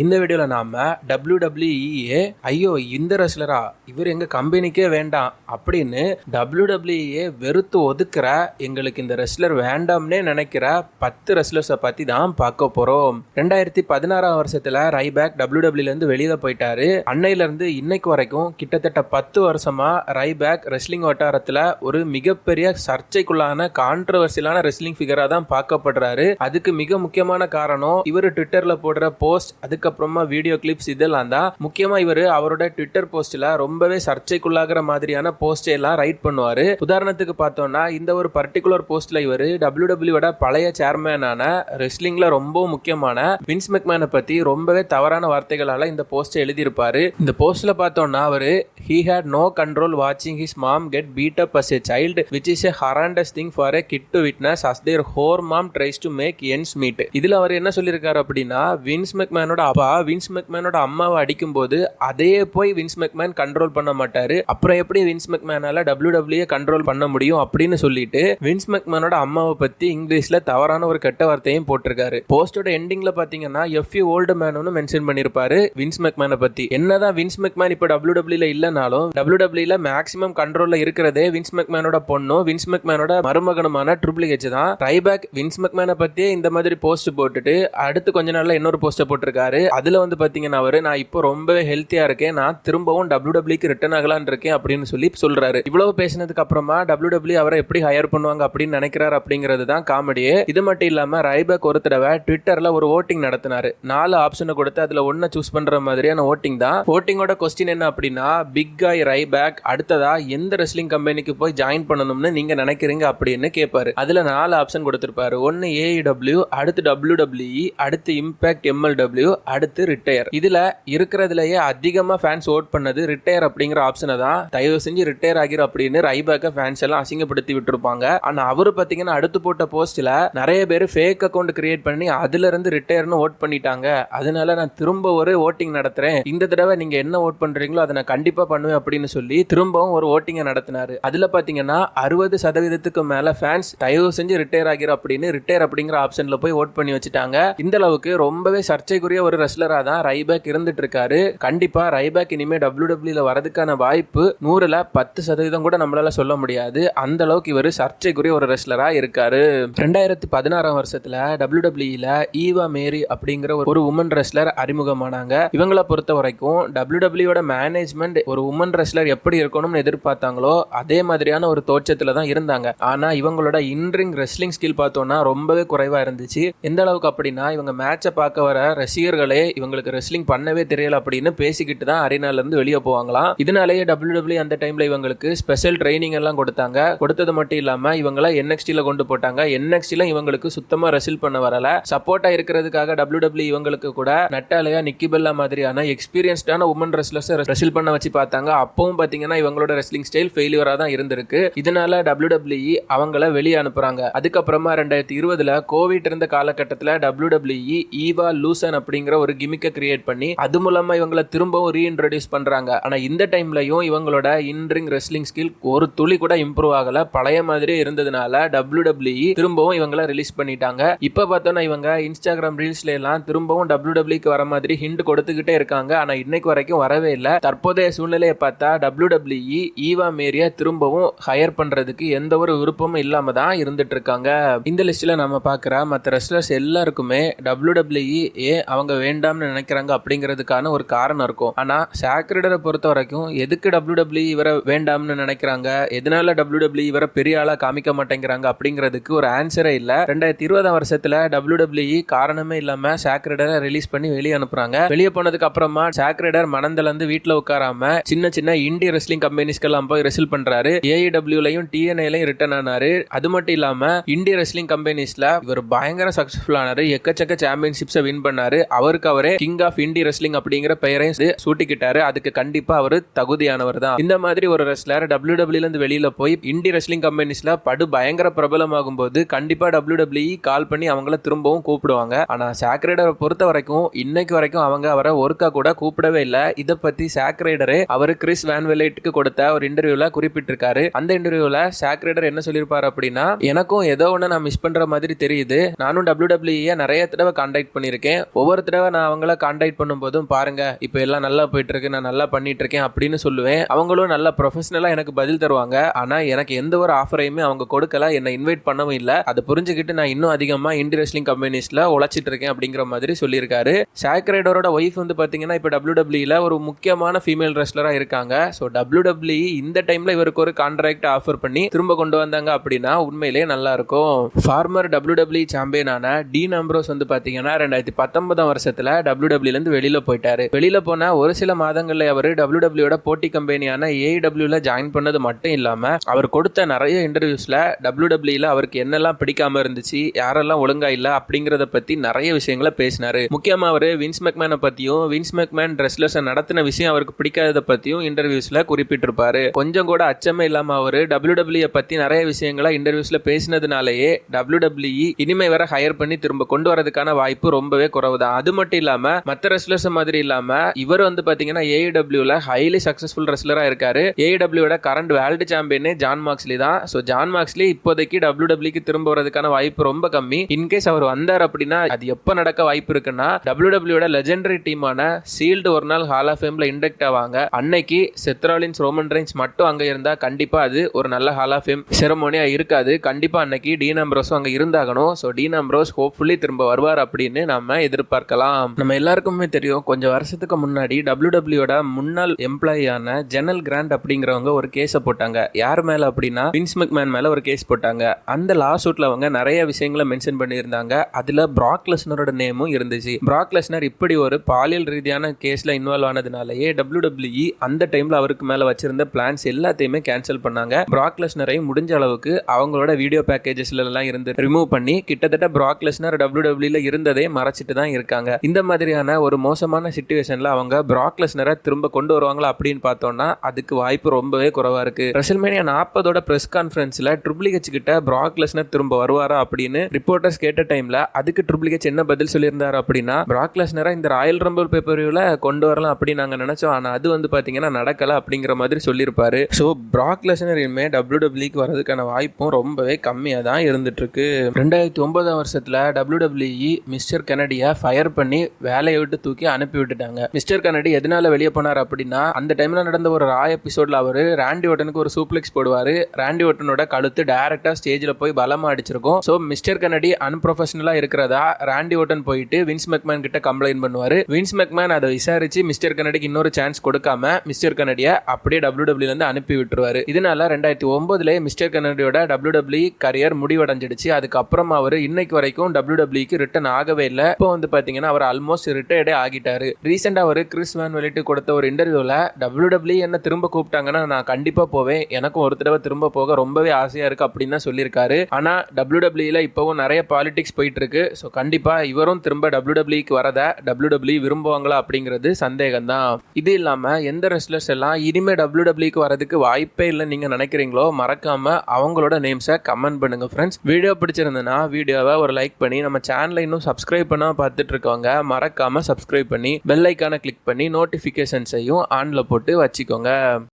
இந்த வீடியோவில் நாம டபிள்யூடபிள்யூஇஏ ஐயோ இந்த ரெஸ்லரா இவர் எங்கள் கம்பெனிக்கே வேண்டாம் அப்படின்னு WWE வெறுத்து ஒதுக்குற எங்களுக்கு இந்த ரெஸ்லர் வேண்டாம்னே நினைக்கிற பத்து ரெஸ்லர்ஸை பற்றி தான் பார்க்க போகிறோம் ரெண்டாயிரத்தி பதினாறாம் வருஷத்தில் ரைபேக் WWE ல வெளியில போயிட்டாரு. அன்னையிலேருந்து இன்னைக்கு வரைக்கும் கிட்டத்தட்ட பத்து வருஷமாக ரைபேக் ரெஸ்லிங் வட்டாரத்தில் ஒரு மிகப்பெரிய சர்ச்சைக்குள்ளான கான்ட்ரவர்சியலான ரெஸ்லிங் ஃபிகராக தான் பார்க்கப்படுறாரு. அதுக்கு மிக முக்கியமான காரணம் இவர் ட்விட்டரில் போடுற போஸ்ட் அதுக்கு அதுக்கப்புறமா வீடியோ கிளிப்ஸ் இதெல்லாம் தான். முக்கியமா இவர் அவரோட ட்விட்டர் போஸ்ட்ல ரொம்பவே சர்ச்சைக்குள்ளாகிற மாதிரியான போஸ்டே எல்லாம் ரைட் பண்ணுவாரு. உதாரணத்துக்கு பார்த்தோம்னா இந்த ஒரு பர்டிகுலர் போஸ்ட்ல இவர் டபிள்யூட பழைய சேர்மேனான ரெஸ்லிங்ல ரொம்ப முக்கியமான வின்ஸ் மெக்மேனை பத்தி ரொம்பவே தவறான வார்த்தைகளால இந்த போஸ்ட் எழுதியிருப்பாரு. இந்த போஸ்ட்ல பார்த்தோம்னா அவரு ஹி ஹேட் நோ கண்ட்ரோல் வாட்சிங் his mom get beat up as a child which is a horrendous thing for a kid to witness as their whore mom tries to make ends meet இதுல அவர் என்ன சொல்லியிருக்காரு அப்படின்னா wins மெக்மேனோட அப்பா wins மெக்மேனோட அம்மாவை அடிக்கும் போது அதையே போய் வின்ஸ் மெக்மேன் கண்ட்ரோல் பண்ண மாட்டாரு. அப்புறம் எப்படி வின்ஸ் மெக்மேனால டபிள்யூ டபிள்யூ கண்ட்ரோல் பண்ண முடியும் அப்படின்னு சொல்லிட்டு வின்ஸ் மெக்மேனோட அம்மாவை பத்தி இங்கிலீஷ்ல தவறான ஒரு கெட்ட வார்த்தையும் போட்டிருக்காரு. போஸ்டோட எண்டிங்ல பாத்தீங்கன்னா F you old man mention பண்ணிருப்பாரு வின்ஸ் மெக்மேனை பத்தி. என்னதான் வின்ஸ் மெக்மேன் இப்போ டபிள்யூ டபிள்யூல இல்லனாலும் டபிள்யூ டபிள்யூல மேக்ஸிமம் கண்ட்ரோல்ல இருக்கிறதே வின்ஸ் மெக்மேனோட பொண்ணும் வின்ஸ் மெக்மேனோட மருமகனுமான ட்ரிபிள் ஹெச் தான். ரைபேக் வின்ஸ் மெக்மேனை பத்தியே இந்த மாதிரி போஸ்ட் போட்டுட்டு அடுத்து கொஞ்ச நாள்ல இன்னொரு போஸ்ட் போட்டிருக்காரு. அதுல வந்து பாத்தீங்கன்னா அவரு நான் இப்போ ரொம்பவே ஹெல்த்தியா இருக்கேன். நான் திரும்பவும் டபிள்யூ டபிள்யூக்கு ரிட்டர்ன் ஆகலான் இருக்கேன் அப்படின்னு சொல்லி சொல்றாரு. இவ்வளவு பேசினதுக்கு அப்புறமா டபிள்யூ டபிள்யூ அவரை எப்படி ஹையர் பண்ணுவாங்க அப்படின்னு நினைக்கிறாரு அப்படிங்கிறது தான் காமெடியே இது மட்டும் இல்லாம ரைபேக் ஒரு தடவை ட்விட்டர்ல ஒரு ஓட்டிங் நடத்தினாரு. நாலு ஆப்ஷனை கொடுத்து அதுல ஒன்னு சூஸ் பண்ற மாதிரியான ஓட்டிங் தான். ஓட்டிங்கோட கொஸ்டின் என்ன அப்படின்னா பிக் பிக் காய் ரைபேக் அடுத்ததா எந்த ரெஸ்லிங் கம்பெனிக்கு போய் ஜாயின் பண்ணணும்னு நீங்க நினைக்கிறீங்க அப்படின்னு கேட்பாரு அதுல நாலு ஆப்ஷன் கொடுத்திருப்பாரு. ஒன்னு ஏஇடபிள்யூ அடுத்து டபிள்யூ டபிள்யூஇ அடுத்து இம்பாக்ட் எம்எல்டபிள்யூ அடுத்து ரிட்டையர் இதுல இருக்கிறதுலயே அதிகமா ஃபேன்ஸ் ஓட் பண்ணது ரிட்டையர் அப்படிங்கிற ஆப்ஷனை தான். தயவு செஞ்சு ரிட்டையர் ஆகிரும் அப்படின்னு ரைபேக்க ஃபேன்ஸ் எல்லாம் அசிங்கப்படுத்தி விட்டுருப்பாங்க. ஆனா அவரு பாத்தீங்கன்னா அடுத்து போட்ட போஸ்ட்ல நிறைய பேர் ஃபேக் அக்கௌண்ட் கிரியேட் பண்ணி அதுல இருந்து ரிட்டையர்னு ஓட் பண்ணிட்டாங்க. அதனால நான் திரும்ப ஒரு ஓட்டிங் நடத்துறேன். இந்த தடவை நீங்க என்ன ஓட் பண்றீங்களோ அதை நான் கண்டிப்பா பண்ணுவேன் அப்படின்னு சொல்லி திரும்பவும் ஒரு ஓட்டிங்கை நடத்தினாரு. அதுல பாத்தீங்கன்னா அறுபது சதவீதத்துக்கு மேல ஃபேன்ஸ் தயவு செஞ்சு ரிட்டையர் ஆகிரும் அப்படின்னு ரிட்டையர் அப்படிங்கிற ஆப்ஷன்ல போய் ஓட் பண்ணி வச்சுட்டாங்க. இந்த அளவுக்கு ரொம்பவே சர்ச்சைக்குரிய ஒரு ரெஸ்லராக தான் ரைபேக் இருந்துட்டு இருக்காரு. கண்டிப்பா ரைபேக் இனிமேல் டபிள்யூ டபிள்யூல வரதுக்கான வாய்ப்பு நூறுல பத்து சதவீதம் கூட நம்மளால சொல்ல முடியாது. அந்த அளவுக்கு இவர் சர்ச்சைக்குரிய ஒரு ரெஸ்லராக இருக்காரு. ரெண்டாயிரத்தி பதினாறாம் வருஷத்துல டபிள்யூ டபிள்யூல ஈவா மேரி அப்படிங்கிற ஒரு- ஒரு உமன் ரெஸ்லர் அறிமுகமானாங்க. இவங்களை பொறுத்த வரைக்கும் டபிள்யூ டபிள்யூட மேனேஜ்மெண்ட் ஒரு உமன் ரெஸ்லர் எப்படி இருக்கணும்னு எதிர்பார்த்தாங்களோ அதே மாதிரியான ஒரு தோற்றத்தில் தான் இருந்தாங்க. ஆனால் இவங்களோட இன்ரிங் ரெஸ்லிங் ஸ்கில் பார்த்தோம்னா ரொம்பவே குறைவாக இருந்துச்சு. எந்த அளவுக்கு அப்படின்னா இவங்க மேட்சை பார்க்க வர ரசிகர்களே இவங்களுக்கு ரெஸ்லிங் பண்ணவே தெரியல அப்படின்னு பேசிக்கிட்டு தான் அரினாலேருந்து வெளியே போவாங்களாம். இதனாலேயே டபிள்யூ டபிள்யூ அந்த டைமில் இவங்களுக்கு ஸ்பெஷல் ட்ரைனிங் எல்லாம் கொடுத்தாங்க. கொடுத்தது மட்டும் இல்லாமல் இவங்கள என்எக்ஸ்டியில் கொண்டு போட்டாங்க. என்எக்ஸ்டியில் இவங்களுக்கு சுத்தமாக ரெசில் பண்ண வரல. சப்போர்ட்டாக இருக்கிறதுக்காக டபிள்யூ டபிள்யூ இவங்களுக்கு கூட நட்டாலயா நிக்கி பெல்லா மாதிரியான எக்ஸ்பீரியன்ஸ்டான உமன் ரெஸ்லர்ஸ் ரெசில் பண்ண வச்சு பார்த்தாங்க. அப்பவும் பார்த்தீங்கன்னா இவங்களோட ரெஸ்லிங் ஸ்டைல் ஃபெயிலியராக தான் இருந்திருக்கு. இதனால டபிள்யூ டபிள்யூஇ அவங்கள வெளியே அனுப்புறாங்க. அதுக்கப்புறமா ரெண்டாயிரத்தி இருபதுல கோவிட் இருந்த காலகட்டத்தில் டபிள்யூ டபிள்யூஇ ஈவா லூசன் அப்படிங்கிற ஒரு கிமிக்கை கிரியேட் பண்ணி அது மூலமா இவங்கள திரும்பவும் ரீஇன்ட்ரடியூஸ் பண்றாங்க. ஆனா இந்த டைம்லயும் இவங்களோட இன்ரிங் ரெஸ்லிங் ஸ்கில் ஒரு துளி கூட இம்ப்ரூவ் ஆகல. பழைய மாதிரியே இருந்ததுனால டபிள்யூ டபிள்யூஇ திரும்பவும் இவங்கள ரிலீஸ் பண்ணிட்டாங்க. இப்போ பார்த்தோன்னா இவங்க இன்ஸ்டாகிராம் ரீல்ஸ்ல எல்லாம் திரும்பவும் டபிள்யூ டபிள்யூக்கு வர மாதிரி ஹிண்ட் கொடுத்துக்கிட்டே இருக்காங்க. ஆனா இன்னைக்கு வரைக்கும் வரவே இல்லை. தற்போதைய சூழ்நிலை வேலையை பார்த்தா டபிள்யூடபிள்யூஇ ஈவா மேரியா திரும்பவும் ஹையர் பண்ணுறதுக்கு எந்த ஒரு விருப்பமும் இல்லாமல் தான் இருந்துட்டு இருக்காங்க. இந்த லிஸ்ட்டில் நம்ம பார்க்குற மற்ற ரெஸ்லர்ஸ் எல்லாருக்குமே டபிள்யூடபிள்யூஇ ஏ ஏன் அவங்க வேண்டாம்னு நினைக்கிறாங்க அப்படிங்கிறதுக்கான ஒரு காரணம் இருக்கும். ஆனால் சாக்ரிடரை பொறுத்த வரைக்கும் எதுக்கு டபிள்யூடபிள்யூ இவரை வேண்டாம்னு நினைக்கிறாங்க? எதனால டபிள்யூடபிள்யூ இவரை பெரிய ஆளாக காமிக்க மாட்டேங்கிறாங்க அப்படிங்கிறதுக்கு ஒரு ஆன்சரே இல்லை. ரெண்டாயிரத்தி இருபதாம் வருஷத்தில் டபிள்யூடபிள்யூஇ காரணமே இல்லாமல் சாக்ரிடரை ரிலீஸ் பண்ணி வெளியே அனுப்புறாங்க. வெளியே போனதுக்கு அப்புறமா சாக்ரிடர் மனந்திலிருந்து வீட்டில் உட்காராம சின்ன சின்ன இண்டி ரெஸ்லிங் கம்பெனிஸ்க்கெல்லாம் போய் ரெசில் பண்றாரு. ஏஇடபிள்யூலையும் டிஎன்ஏலையும் ரிட்டர்ன் ஆனாரு. அது மட்டும் இல்லாம இந்திய ரெஸ்லிங் கம்பெனிஸ்ல இவர் பயங்கர சக்சஸ்ஃபுல் ஆனாரு. எக்கச்சக்க சாம்பியன்ஷிப்ஸை வின் பண்ணாரு. அவருக்கு அவரே கிங் ஆஃப் இண்டி ரெஸ்லிங் அப்படிங்கிற பெயரையும் சூட்டிக்கிட்டாரு. அதுக்கு கண்டிப்பா அவர் தகுதியானவர் தான். இந்த மாதிரி ஒரு ரெஸ்லர் டபிள்யூ டபிள்யூல இருந்து வெளியில போய் இண்டி ரெஸ்லிங் கம்பெனிஸ்ல படு பயங்கர பிரபலமாகும் போது கண்டிப்பா டபிள்யூ டபிள்யூ கால் பண்ணி அவங்கள திரும்பவும் கூப்பிடுவாங்க. ஆனா சாக்ரேடரை பொறுத்த வரைக்கும் இன்னைக்கு வரைக்கும் அவங்க அவரை ஒருக்கா கூட கூப்பிடவே இல்லை. இதை பத்தி சாக்ரேடரு அவர் கிறிஸ் வேன்வெலைட்டுக்கு கொடுத்த ஒரு இன்டர்வியூல குறிப்பிட்டிருக்காரு. அந்த இன்டர்வியூல சாக்ரேடர் என்ன சொல்லியிருப்பாரு அப்படின்னா எனக்கும் ஏதோ ஒன்று நான் மிஸ் பண்ற மாதிரி தெரியுது. நானும் டபிள்யூ டபிள்யூ நிறைய தடவை கான்டாக்ட் பண்ணியிருக்கேன். ஒவ்வொரு தடவை நான் அவங்கள கான்டாக்ட் பண்ணும்போதும் பாருங்க இப்போ எல்லாம் நல்லா போயிட்டு இருக்கு நான் நல்லா பண்ணிட்டு இருக்கேன் அப்படின்னு சொல்லுவேன். அவங்களும் நல்லா ப்ரொஃபஷனலாக எனக்கு பதில் தருவாங்க. ஆனால் எனக்கு எந்த ஒரு ஆஃபரையுமே அவங்க கொடுக்கல என்னை இன்வைட் பண்ணவும் இல்லை. அதை புரிஞ்சுக்கிட்டு நான் இன்னும் அதிகமாக இண்டி ரெஸ்லிங் கம்பெனிஸில் உழைச்சிட்டு இருக்கேன் அப்படிங்கிற மாதிரி சொல்லியிருக்காரு. சாக்ரேடரோட ஒய்ஃப் வந்து பார்த்தீங்கன்னா இப்போ டபிள்யூ டபிள்யூல ஒரு முக்கியமான ஃபீமேல் ரெஸ்லராக இருக்காங்க. ஸோ டபிள்யூ டபிள்யூ இந்த டைமில் இவருக்கு ஒரு கான்ட்ராக்ட் ஆஃபர் பண்ணி திரும்ப கொண்டு வந்தாங்க அப்படின்னா உண்மையிலேயே நல்லா இருக்கும். ஃபார்மர் டபிள்யூ டபிள்யூ சாம்பியனான டீன் அம்ப்ரோஸ் வந்து பார்த்தீங்கன்னா ரெண்டாயிரத்தி பத்தொன்பதாம் வருஷத்தில் டபிள்யூ டபிள்யூலேருந்து போயிட்டார் போயிட்டாரு. வெளியில போன ஒரு சில மாதங்களில் அவர் டபிள்யூ டபிள்யூட போட்டி கம்பெனியான ஏஐடபிள்யூல ஜாயின் பண்ணது மட்டும் இல்லாமல் அவர் கொடுத்த நிறைய இன்டர்வியூஸில் டபிள்யூ டபிள்யூல அவருக்கு என்னெல்லாம் பிடிக்காம இருந்துச்சு யாரெல்லாம் ஒழுங்கா இல்லை அப்படிங்கிறத பற்றி நிறைய விஷயங்களை பேசினார். முக்கியமாக அவர் வின்ஸ் மெக்மேனை பற்றியும் வின்ஸ் மெக்மேன் ரெஸ்லர்ஸ் நடத்தின விஷயம் அவருக்கு பிடிக்காததை பற்றி பத்தியும் இன்டர்வியூஸ்ல குறிப்பிட்டிருப்பாரு. கொஞ்சம் கூட அச்சமே இல்லாம அவர் டபிள்யூ டபிள்யூ பத்தி நிறைய விஷயங்களை இன்டர்வியூஸ்ல பேசினதுனாலேயே டபிள்யூ டபிள்யூ இனிமே வர ஹையர் பண்ணி திரும்ப கொண்டு வரதுக்கான வாய்ப்பு ரொம்பவே குறைவு தான் அது மட்டும் இல்லாம மத்த ரெஸ்லர்ஸ் மாதிரி இல்லாம இவர் வந்து பாத்தீங்கன்னா ஏஐடபிள்யூல ஹைலி சக்சஸ்ஃபுல் ரெஸ்லரா இருக்காரு. ஏஇடபிள்யூட கரண்ட் வேர்ல்டு சாம்பியனே ஜான் மார்க்ஸ்லி தான். ஸோ ஜான் மார்க்ஸ்லி இப்போதைக்கு டபிள்யூ டபிள்யூக்கு திரும்ப வரதுக்கான வாய்ப்பு ரொம்ப கம்மி. இன்கேஸ் அவர் வந்தார் அப்படின்னா அது எப்போ நடக்க வாய்ப்பு இருக்குன்னா டபிள்யூ டபிள்யூட லெஜெண்டரி டீமான சீல்டு ஒரு நாள் ஹால் ஆஃப் ஃபேம்ல இண்டக்ட் ஆவாங்க. அன்னைக்கு செத்ராலின்ஸ் ரோமன் ரேஞ்ச் மட்டும் அங்கே இருந்தால் கண்டிப்பாக அது ஒரு நல்ல ஹால் ஆஃப் ஃபேம் செரமோனியாக இருக்காது. கண்டிப்பாக அன்னைக்கு டீன் அம்ப்ரோஸும் அங்கே இருந்தாகணும். ஸோ டீன் அம்ப்ரோஸ் ஹோப்ஃபுல்லி திரும்ப வருவார் அப்படின்னு நம்ம எதிர்பார்க்கலாம். நம்ம எல்லாருக்குமே தெரியும் கொஞ்சம் வருஷத்துக்கு முன்னாடி டபிள்யூ டபிள்யூட முன்னாள் எம்ப்ளாயியான ஜெனல் கிராண்ட் அப்படிங்கிறவங்க ஒரு கேஸை போட்டாங்க. யார் மேலே அப்படின்னா வின்ஸ் மேன் மேலே ஒரு கேஸ் போட்டாங்க. அந்த லா சூட்டில் அவங்க நிறைய விஷயங்களை மென்ஷன் பண்ணியிருந்தாங்க. அதில் பிராக்லெஸ்னரோட நேமும் இருந்துச்சு. பிராக்லெஸ்னர் இப்படி ஒரு பாலியல் ரீதியான கேஸில் இன்வால்வ் ஆனதுனாலயே டபிள்யூ டபிள்யூஇ அந்த டைம்ல அவருக்கு மேல வச்சிருந்த பிளான்ஸ் எல்லாத்தையுமே கேன்சல் பண்ணாங்க. பிராக்லெஸ்னரை முடிஞ்ச அளவுக்கு அவங்களோட வீடியோ பேக்கேஜஸ்ல எல்லாம் இருந்து ரிமூவ் பண்ணி கிட்டத்தட்ட பிராக்லெஸ்னர் டபிள்யூ டபிள்யூல இருந்ததே மறைச்சிட்டு தான் இருக்காங்க. இந்த மாதிரியான ஒரு மோசமான சுச்சுவேஷனில் அவங்க பிராக்லெஸ்னரை திரும்ப கொண்டு வருவாங்களா அப்படின்னு பார்த்தோம்னா அதுக்கு வாய்ப்பு ரொம்பவே குறைவா இருக்கு. ரெசல்மேனியா நாற்பதோட பிரஸ் கான்ஃபரன்ஸ்ல ட்ரிபிள் ஹெச் கிட்ட பிராக்லெஸ்னர் திரும்ப வருவாரா அப்படின்னு ரிப்போர்ட்டர்ஸ் கேட்ட டைம்ல அதுக்கு ட்ரிபிள் ஹெச் என்ன பதில் சொல்லியிருந்தார் அப்படின்னா பிராக்லெஸ்னரை இந்த ராயல் ரம்பிள் பேப்பரியூல கொண்டு வரலாம் அப்படின்னு நாங்க நினைச்சோம். ஆனா அது வந்து பார்த்தீங்கன்னா நடக்கலை அப்படிங்கிற மாதிரி சொல்லியிருப்பாரு. ஸோ பிராக் லெஸ்னர் டபிள்யூ டபிள்யூக்கு வரதுக்கான வாய்ப்பும் ரொம்பவே கம்மியாக தான் இருந்துட்டுருக்கு. ரெண்டாயிரத்தி ஒன்பதாம் வருஷத்தில் டபிள்யூ டபிள்யூஇ மிஸ்டர் கெனடியை ஃபயர் பண்ணி வேலையை விட்டு தூக்கி அனுப்பி விட்டுட்டாங்க. மிஸ்டர் கெனடி எதனால வெளியே போனார் அப்படின்னா அந்த டைமில் நடந்த ஒரு ரா எபிசோடில் அவர் ராண்டி ஓட்டனுக்கு ஒரு சூப்ளெக்ஸ் போடுவார். ராண்டி ஓட்டனோட கழுத்து டேரெக்டாக ஸ்டேஜில் போய் பலமாக அடிச்சிருக்கும். ஸோ மிஸ்டர் கெனடி அன்ப்ரொஃபஷனலாக இருக்கிறதா? ராண்டி ஓட்டன் போயிட்டு வின்ஸ் மெக்மேன் கிட்ட கம்ப்ளைண்ட் பண்ணுவார். வின்ஸ் மெக்மேன் அதை விசாரிச்சு மிஸ்டர் கெனடிக்கு இன்னொரு சான்ஸ் கொடுக்காம மிஸ்டர் கெனடியை அப்படியே டபிள்யூ இருந்து அனுப்பி விட்டுருவாரு. இதனால ரெண்டாயிரத்தி ஒன்பதுல மிஸ்டர் கனடியோட டபிள்யூ டபிள்யூ கரியர் முடிவடைஞ்சிடுச்சு. அதுக்கப்புறம் அவர் இன்னைக்கு வரைக்கும் டபிள்யூ டபிள்யூக்கு ரிட்டர்ன் ஆகவே இல்லை. இப்போ வந்து பாத்தீங்கன்னா அவர் ஆல்மோஸ்ட் ரிட்டையர்டே ஆகிட்டாரு. ரீசெண்டா அவர் கிறிஸ் மேன் வெளியிட்டு கொடுத்த ஒரு இன்டர்வியூல டபிள்யூ டபிள்யூ என்ன திரும்ப கூப்பிட்டாங்கன்னா நான் கண்டிப்பா போவேன். எனக்கும் ஒரு தடவை திரும்ப போக ரொம்பவே ஆசையா இருக்கு அப்படின்னு தான் சொல்லியிருக்காரு. ஆனா டபிள்யூ டபிள்யூல இப்பவும் நிறைய பாலிடிக்ஸ் போயிட்டு இருக்கு ஸோ கண்டிப்பா இவரும் திரும்ப டபிள்யூ டபிள்யூக்கு வரத டபிள்யூ டபிள்யூ விரும்புவாங்களா அப்படிங்கிறது சந்தேகம் தான் இது இல்லாம எந்த ரெஸ்லர்ஸ் எல்லாம் இனிமேல் டபிள்யூ டபிள்யூக்கு வரதுக்கு வாய்ப்பே இல்லைன்னு நீங்கள் நினைக்கிறீங்களோ மறக்காம அவங்களோட நேம்ஸை கமெண்ட் பண்ணுங்க ஃப்ரெண்ட்ஸ் வீடியோ பிடிச்சிருந்ததுன்னா வீடியோவை ஒரு லைக் பண்ணி நம்ம சேனலை இன்னும் சப்ஸ்கிரைப் பண்ணாம பார்த்துட்டு இருக்கவங்க மறக்காம சப்ஸ்கிரைப் பண்ணி பெல் ஐக்கானை கிளிக் பண்ணி நோட்டிஃபிகேஷன்ஸையும் ஆனில் போட்டு வச்சுக்கோங்க.